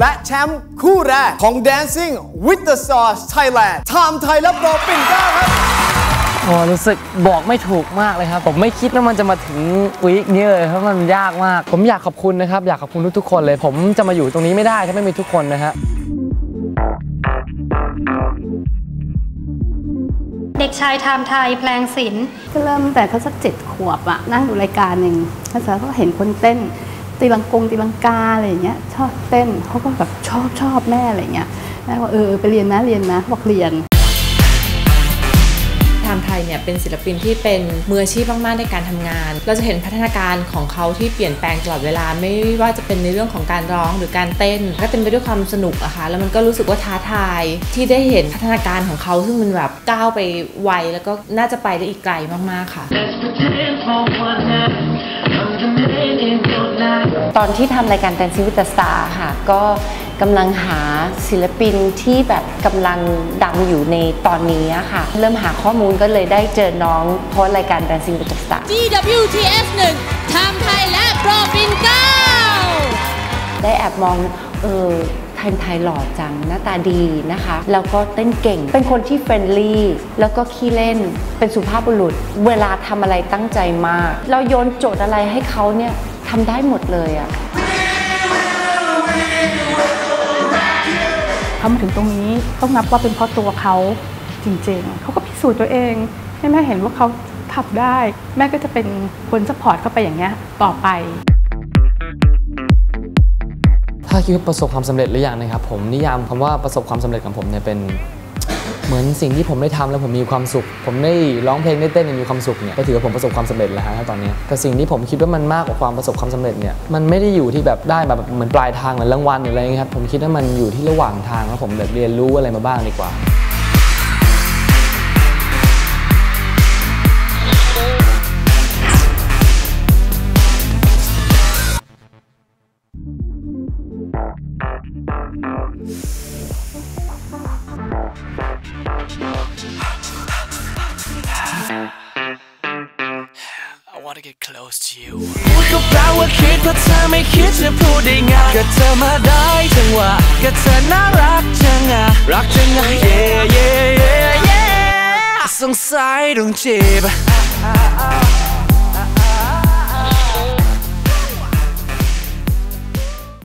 และแชมป์คู่แรกของ Dancing with the Stars Thailand ไทม์ไทยและโปรปิ่นเกล้าครับโอ้รู้สึกบอกไม่ถูกมากเลยครับ ผมไม่คิดว่ามันจะมาถึงวีคนี้เลยเพราะมันยากมาก ผมอยากขอบคุณนะครับ อยากขอบคุณทุกๆคนเลย ผมจะมาอยู่ตรงนี้ไม่ได้ถ้าไม่มีทุกคนนะฮะเด็กชายไทม์ไทยแพลงศิลป์ก็เริ่มตั้งแต่เขาสักเจ็ดขวบอะนั่งดูรายการหนึ่งแล้วเสร็จแล้วก็เห็นคนเต้น ตีลังกงตีลังกาอะไรอย่างเงี้ยชอบเต้นเขาก็แบบชอบชอบแม่อะไรอย่างเงี้ยแม่บอกเออเออไปเรียนนะเรียนนะบอกเรียนไทม์ไทยเนี่ยเป็นศิลปินที่เป็นมืออาชีพมากๆในการทำงาน เราจะเห็นพัฒนาการของเขาที่เปลี่ยนแปลงตลอดเวลาไม่ว่าจะเป็นในเรื่องของการร้องหรือการเต้น ก็เป็นไปด้วยความสนุกอะค่ะแล้วมันก็รู้สึกว่าท้าทายที่ได้เห็นพัฒนาการของเขาซึ่งมันแบบก้าวไปไวแล้วก็น่าจะไปได้อีกไกลมากๆค่ะ ตอนที่ทำรายการ Dancing with the Star ค่ะ ก็กำลังหาศิลปินที่แบบกำลังดังอยู่ในตอนนี้อะค่ะ เริ่มหาข้อมูลก็เลยได้เจอน้องเพราะรายการ Dancing with the Star GWTS 1ทำไทยและโปรปินเก้าได้แอบมองเออไทยไทยหล่อจังหน้าตาดีนะคะ แล้วก็เต้นเก่ง เป็นคนที่เฟรนลี่แล้วก็ขี้เล่นเป็นสุภาพบุรุษ เวลาทำอะไรตั้งใจมาก เราโยนโจทย์อะไรให้เขาเนี่ยทำได้หมดเลยอะเขามาถึงตรงนี้ต้องนับว่าเป็นเพราะตัวเขาจริงๆ เขาก็พิสูจน์ตัวเองให้แม่เห็นว่าเขาทำได้ แม่ก็จะเป็นคนสปอร์ตเข้าไปอย่างเงี้ยต่อไป ถ้าคิดว่าประสบความสำเร็จหรือยังนะครับผมนิยามคำว่าประสบความสำเร็จของผมเนี่ยเป็น เหมือนสิ่งที่ผมได้ทำแล้วผมมีความสุข ผมได้ร้องเพลงได้เต้นมีความสุขเนี่ยก็ถือว่าผมประสบความสำเร็จแล้วฮะตอนนี้แต่สิ่งที่ผมคิดว่ามันมากกว่าความประสบความสำเร็จเนี่ยมันไม่ได้อยู่ที่แบบได้แบบเหมือนปลายทางเหมือนรางวัลหรืออะไรเงี้ยครับผมคิดว่ามันอยู่ที่ระหว่างทางแล้วผมแบบเรียนรู้อะไรมาบ้างดีกว่า พูดก็แปลว่าคิดเพราะเธอไม่คิดจะพูดได้ง่ายก็เธอมาได้จังหวะก็เธอน่ารักจังอะรักจังอะเย่เย่เย่เย่สงสัยดวงจีบ